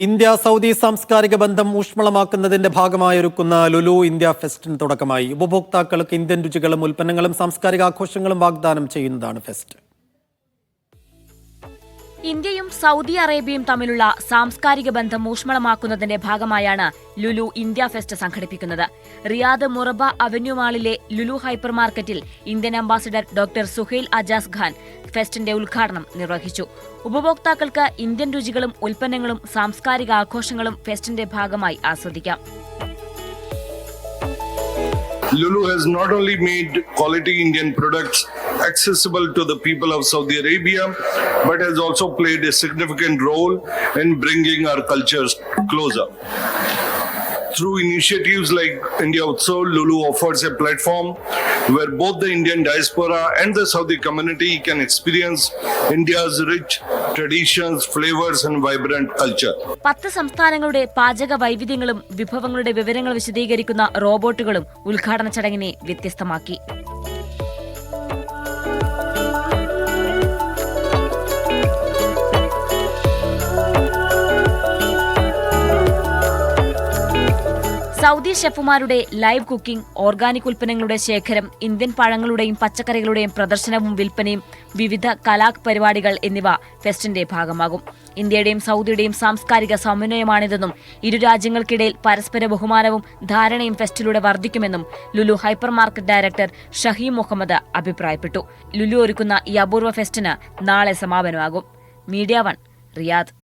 India Saudi സാംസ്കാരിക ബന്ധം ഊഷ്മളമാക്കുന്നതിന്റെ ഭാഗമായി ഒരുക്കുന്ന ലുലു ഇന്ത്യ ഫെസ്റ്റിന് തുടക്കമായി. ഉപഭോക്താക്കൾക്ക് ഇന്ത്യൻ രുചികളും ഉൽപ്പന്നങ്ങളും സാംസ്കാരിക ആഘോഷങ്ങളും വാഗ്ദാനം ചെയ്യുന്നതാണ് ഫെസ്റ്റ്. ഇന്ത്യയും സൗദി അറേബ്യയും തമ്മിലുള്ള സാംസ്കാരിക ബന്ധം ഊഷ്മളമാക്കുന്നതിന്റെ ഭാഗമായാണ് ലുലു ഇന്ത്യ ഫെസ്റ്റ് സംഘടിപ്പിക്കുന്നത്. റിയാദ് മുറബ അവന്യൂ മാളിലെ ലുലു ഹൈപ്പർ മാർക്കറ്റിൽ Indian ambassador doctor Suhail Ajaz Khan ഫെസ്റ്റിന്റെ ഉദ്ഘാടനം നിർവഹിച്ചു. ഉപഭോക്താക്കൾക്ക് ഇന്ത്യൻ രുചികളും ഉൽപ്പന്നങ്ങളും സാംസ്കാരിക ആഘോഷങ്ങളും ഫെസ്റ്റിന്റെ ഭാഗമായി ആസ്വദിക്കാം. Lulu has not only made quality Indian products accessible to the people of Saudi Arabia, but has also played a significant role in bringing our cultures closer. Through initiatives like India Utsav, Lulu offers a platform where both the Indian diaspora and the Saudi community can experience India's rich traditions, flavors, and vibrant culture. പത്ത് സംസ്ഥാനങ്ങളുടെ പാചക വൈവിധ്യങ്ങളും വിഭവങ്ങളുടെ വിവരങ്ങൾ വിശദീകരിക്കുന്ന റോബോട്ടുകളും ഉദ്ഘാടന ചടങ്ങിനെ വ്യത്യസ്തമാക്കി സൗദി ഷെഫുമാരുടെ ലൈവ് കുക്കിംഗ് ഓർഗാനിക് ഉൽപ്പന്നങ്ങളുടെ ശേഖരം ഇന്ത്യൻ പഴങ്ങളുടെയും പച്ചക്കറികളുടെയും പ്രദർശനവും വിൽപ്പനയും വിവിധ കലാ പരിപാടികൾ എന്നിവ ഫെസ്റ്റിന്റെ ഭാഗമാകും. ഇന്ത്യയുടെയും സൗദിയുടെയും സാംസ്കാരിക സമന്വയമാണിതെന്നും ഇരു രാജ്യങ്ങൾക്കിടയിൽ പരസ്പര ബഹുമാനവും ധാരണയും ഫെസ്റ്റിലൂടെ വർദ്ധിക്കുമെന്നും Lulu hyper market director Shaheem Muhammad അഭിപ്രായപ്പെട്ടു. ലുലു ഒരുക്കുന്ന ഈ അപൂർവ ഫെസ്റ്റിന് നാളെ സമാപനമാകും. Media one Riyadh.